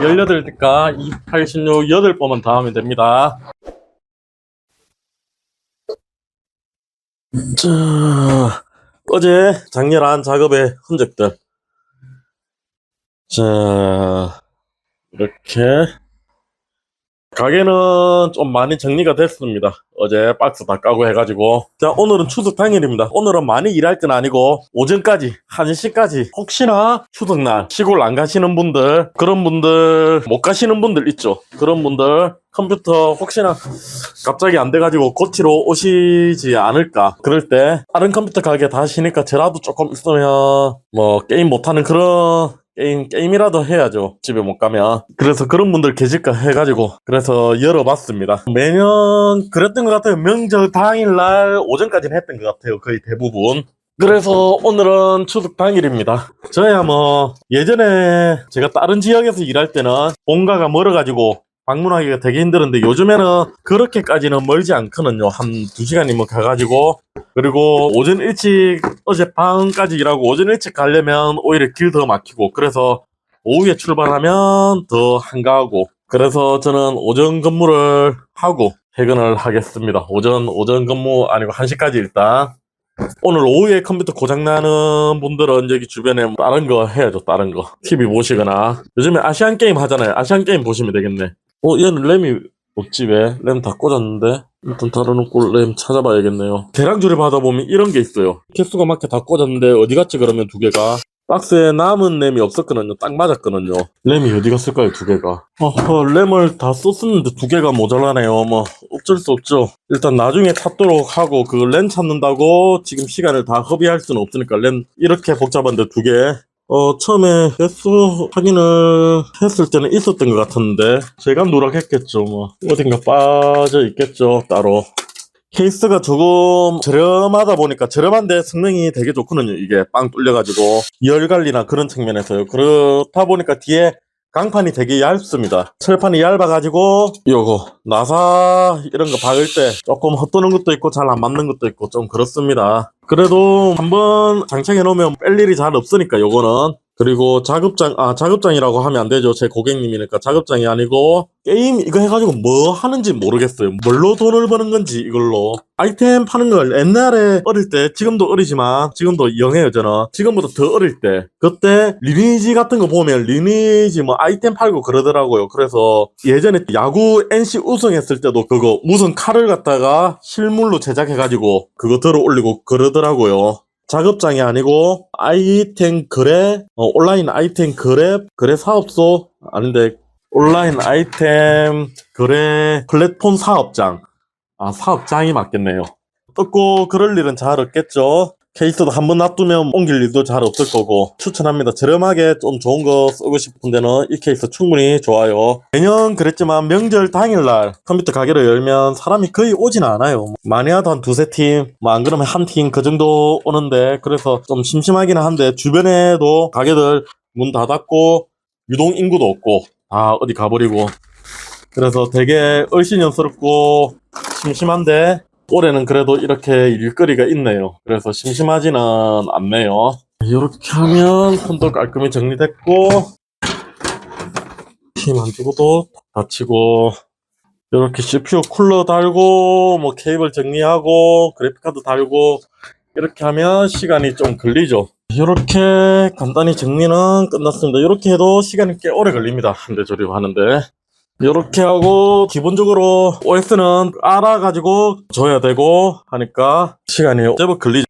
18대가 286 8번만 더 하면 됩니다. 자, 어제 장렬한 작업의 흔적들. 자, 이렇게. 가게는 좀 많이 정리가 됐습니다. 어제 박스 다 까고 해가지고. 자, 오늘은 추석 당일입니다. 오늘은 많이 일할 건 아니고, 오전까지, 1시까지, 혹시나 추석날 시골 안 가시는 분들, 그런 분들, 못 가시는 분들 있죠. 그런 분들, 컴퓨터 혹시나 갑자기 안 돼가지고 고치러 오시지 않을까. 그럴 때, 다른 컴퓨터 가게 다시니까 저라도 조금 있으면, 뭐, 게임 못하는 그런 게임, 게임이라도 해야죠. 집에 못 가면. 그래서 그런 분들 계실까 해가지고, 그래서 열어봤습니다. 매년 그랬던 것 같아요. 명절 당일날 오전까지는 했던 것 같아요. 거의 대부분. 그래서 오늘은 추석 당일입니다. 저야 뭐, 예전에 제가 다른 지역에서 일할 때는 본가가 멀어가지고, 방문하기가 되게 힘들었는데 요즘에는 그렇게까지는 멀지 않거든요. 한 두시간이면 가가지고 그리고 오전 일찍 어제 밤까지 일하고 오전 일찍 가려면 오히려 길 더 막히고 그래서 오후에 출발하면 더 한가하고 그래서 저는 오전 근무를 하고 퇴근을 하겠습니다. 오전 오전 근무 아니고 1시까지 일단 오늘 오후에 컴퓨터 고장나는 분들은 여기 주변에 뭐 다른 거 해야죠, 다른 거. TV 보시거나. 요즘에 아시안 게임 하잖아요. 아시안 게임 보시면 되겠네. 어, 얘는 램이 없지, 왜? 램다 꽂았는데? 일단 달아놓고 램 찾아봐야겠네요. 대량 조립 하다 보면 이런 게 있어요. 개수가 맞게 다 꽂았는데 어디 갔지, 그러면 두 개가? 박스에 남은 램이 없었거든요. 딱 맞았거든요. 램이 어디 갔을까요, 두 개가? 어허, 램을 다 썼었는데 두 개가 모자라네요. 뭐, 어쩔 수 없죠. 일단 나중에 찾도록 하고, 그 램 찾는다고 지금 시간을 다 허비할 수는 없으니까 램 이렇게 복잡한데 두 개. 어, 처음에 횟수 확인을 했을 때는 있었던 것 같았는데, 제가 누락했겠죠, 뭐. 어딘가 빠져 있겠죠, 따로. 케이스가 조금 저렴하다 보니까 저렴한데 성능이 되게 좋거든요. 이게 빵 뚫려가지고 열 관리나 그런 측면에서요. 그렇다 보니까 뒤에 강판이 되게 얇습니다. 철판이 얇아가지고 요거 나사 이런 거 박을 때 조금 헛도는 것도 있고 잘 안 맞는 것도 있고 좀 그렇습니다. 그래도 한번 장착해 놓으면 뺄 일이 잘 없으니까 요거는 그리고 작업장 아 작업장이라고 하면 안 되죠. 제 고객님이니까 작업장이 아니고 게임 이거 해가지고 뭐 하는지 모르겠어요. 뭘로 돈을 버는 건지 이걸로. 아이템 파는 걸 옛날에 어릴 때 지금도 어리지만 지금도 영해요 저는. 지금보다 더 어릴 때. 그때 리니지 같은 거 보면 리니지 뭐 아이템 팔고 그러더라고요. 그래서 예전에 야구 NC 우승했을 때도 그거 무슨 칼을 갖다가 실물로 제작해가지고 그거 들어 올리고 그러더라고요 작업장이 아니고 아이템 거래 어, 온라인 아이템 거래 거래 사업소 아닌데 온라인 아이템 거래 플랫폼 사업장. 아 사업장이 맞겠네요. 떴고 그럴 일은 잘 없겠죠 케이스도 한 번 놔두면 옮길 일도 잘 없을 거고 추천합니다. 저렴하게 좀 좋은 거 쓰고 싶은 데는 이 케이스 충분히 좋아요. 매년 그랬지만 명절 당일날 컴퓨터 가게를 열면 사람이 거의 오진 않아요. 많이 하도 한 두세 팀 뭐 안 그러면 한 팀 그 정도 오는데 그래서 좀 심심하기는 한데 주변에도 가게들 문 닫았고 유동 인구도 없고 다 어디 가버리고 그래서 되게 얼씬연스럽고 심심한데 올해는 그래도 이렇게 일거리가 있네요. 그래서 심심하지는 않네요. 이렇게 하면 콘도 깔끔히 정리됐고 힘 안 주고도 닫히고 이렇게 CPU 쿨러 달고 뭐 케이블 정리하고 그래픽카드 달고 이렇게 하면 시간이 좀 걸리죠. 이렇게 간단히 정리는 끝났습니다. 이렇게 해도 시간이 꽤 오래 걸립니다. 한 대 조립하는데. 이렇게 하고 기본적으로 OS는 알아가지고 줘야 되고 하니까 시간이 제법 걸리죠.